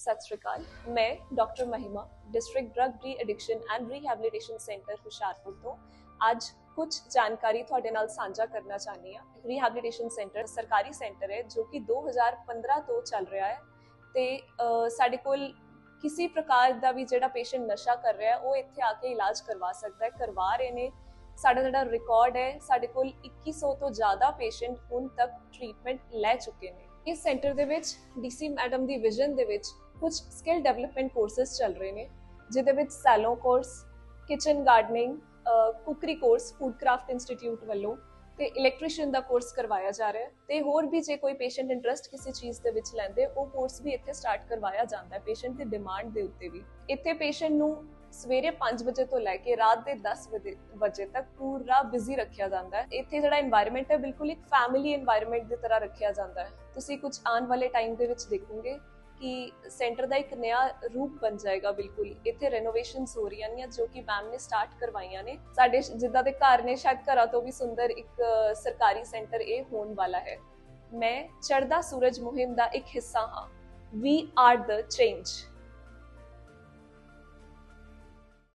ਸਤਿ ਸ਼੍ਰੀ ਅਕਾਲ। ਮੈਂ doctor Mahima, district drug de addiction and rehabilitation centre Hoshiarpur ਤੋਂ। ਅੱਜ ਕੁਝ ਜਾਣਕਾਰੀ ਤੁਹਾਡੇ ਨਾਲ ਸਾਂਝਾ ਕਰਨਾ ਚਾਹਨੀ ਹਾਂ। ਰੀਹੈਬਿਲਿਟੇਸ਼ਨ ਸੈਂਟਰ ਸਰਕਾਰੀ ਸੈਂਟਰ ਹੈ, ਜੋ ਕਿ 2015 ਤੋਂ ਚੱਲ ਰਿਹਾ ਹੈ। ਤੇ ਸਾਡੇ ਕੋਲ ਕਿਸੇ ਪ੍ਰਕਾਰ ਦਾ ਵੀ ਜਿਹੜਾ ਪੇਸ਼ੈਂਟ ਨਸ਼ਾ ਕਰ ਰਿਹਾ ਉਹ ਇੱਥੇ ਆ ਕੇ ਇਲਾਜ ਕਰਵਾ ਸਕਦਾ ਹੈ, ਕਰਵਾ ਰਹੇ ਨੇ। ਸਾਡਾ ਜਿਹੜਾ ਰਿਕਾਰਡ ਹੈ, ਸਾਡੇ ਕੋਲ 2100 ਤੋਂ ਜ਼ਿਆਦਾ ਪੇਸ਼ੈਂਟ ਹੁਣ ਤੱਕ ਟ੍ਰੀਟਮੈਂਟ ਲੈ ਚੁੱਕੇ ਨੇ। ਇਸ ਸੈਂਟਰ ਦੇ ਵਿੱਚ ਡੀਸੀ ਮੈਡਮ ਦੀ ਵਿਜ਼ਨ ਦੇ ਵਿੱਚ ਕੁਝ ਸਕਿੱਲ ਡਿਵੈਲਪਮੈਂਟ ਕੋਰਸਸ ਚੱਲ ਰਹੇ ਨੇ, ਜਿਹਦੇ ਵਿੱਚ Cello course kitchen gardening cookery course food craft institute ਵੱਲੋਂ ਤੇ ਇਲੈਕਟ੍ਰੀਸ਼ੀਅਨ ਦਾ ਕੋਰਸ ਕਰਵਾਇਆ ਜਾ ਰਿਹਾ ਹੈ ਤੇ ਹੋਰ ਵੀ ਜੇ ਕੋਈ ਪੇਸ਼ੈਂਟ ਇੰਟਰਸਟ ਕਿਸੇ ਚੀਜ਼ ਦੇ ਵਿੱਚ ਲੈਂਦੇ, ਉਹ ਕੋਰਸ ਵੀ ਇੱਥੇ ਸਟਾਰਟ ਕਰਵਾਇਆ ਜਾਂਦਾ ਹੈ ਪੇਸ਼ੈਂਟ ਦੀ ਡਿਮਾਂਡ ਦੇ ਉੱਤੇ ਵੀ। ਇੱਥੇ ਪੇਸ਼ੈਂਟ ਨੂੰ ਸਵੇਰੇ 5 ਵਜੇ ਤੋਂ ਲੈ ਕੇ ਰਾਤ ਦੇ 10 ਵਜੇ ਤੱਕ ਪੂਰਾ ਬਿਜ਼ੀ ਰੱਖਿਆ ਜਾਂਦਾ ਹੈ। ਇੱਥੇ ਜਿਹੜਾ এনवायरमेंट ਹੈ, ਬਿਲਕੁਲ ਇੱਕ ਫੈਮਿਲੀ এনवायरमेंट ਦੀ ਤਰ੍ਹਾਂ ਰੱਖਿਆ ਜਾਂਦਾ ਹੈ। ਤੁਸੀਂ ਕੁਝ ਆਉਣ ਵਾਲੇ ਟਾਈਮ ਦੇ ਵਿੱਚ ਦੇਖੋਗੇ ਕਿ ਸੈਂਟਰ ਦਾ ਇੱਕ ਨਵਾਂ ਰੂਪ ਬਣ ਜਾਏਗਾ ਬਿਲਕੁਲ ਇੱਥੇ ਰੈਨੋਵੇਸ਼ਨਸ ਹੋ ਰਹੀਆਂ ਨੇ, ਜੋ ਕਿ ਮੈਮ ਨੇ ਸਟਾਰਟ ਕਰਵਾਈਆਂ ਨੇ। ਸਾਡੇ ਜਿੱਦਾਂ ਦੇ ਘਰ ਨੇ, ਸ਼ਾਇਦ ਘਰਾਂ ਤੋਂ ਵੀ ਸੁੰਦਰ ਇੱਕ ਸਰਕਾਰੀ ਸੈਂਟਰ ਇਹ ਹੋਣ ਵਾਲਾ ਹੈ। ਮੈਂ ਚੜਦਾ ਸੂਰਜ ਮੁਹਿੰਮ ਦਾ ਇੱਕ ਹਿੱਸਾ ਹਾਂ। ਵੀ ਆਰ ਦ ਚੇਂਜ